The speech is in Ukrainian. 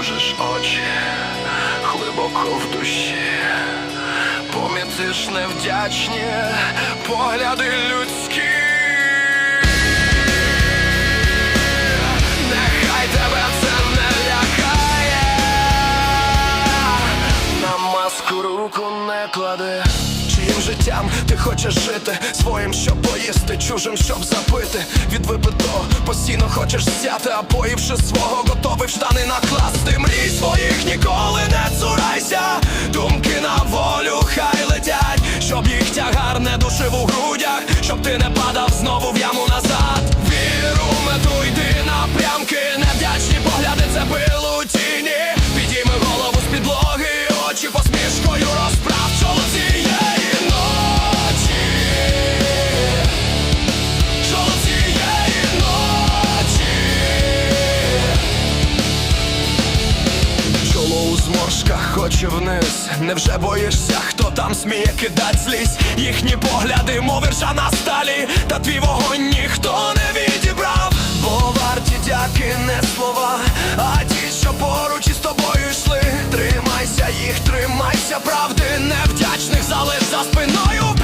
примружиш очі глибоко в душі, помітиш невдячні погляди людські. Нехай тебе це не лякає, на маску руку не клади. Життям ти хочеш жити, своїм, щоб поїсти, чужим, щоб запити. Від випитого постійно хочеш взяти, а поївши свого, готовий в штани накласти. Мрій своїх ніколи не цурайся, думки на волю хай летять, щоб їх тягар не душив у грудях, щоб ти не падав знову в яму назад. Чоло хоче вниз. Невже боїшся, хто там сміє кидать злість? Їхні погляди, мов іржа на сталі, та твій вогонь ніхто не відібрав. Бо варті дяки не слова, а ті, що поруч із тобою йшли. Тримайся їх, тримайся правди, невдячних залиш за спиною в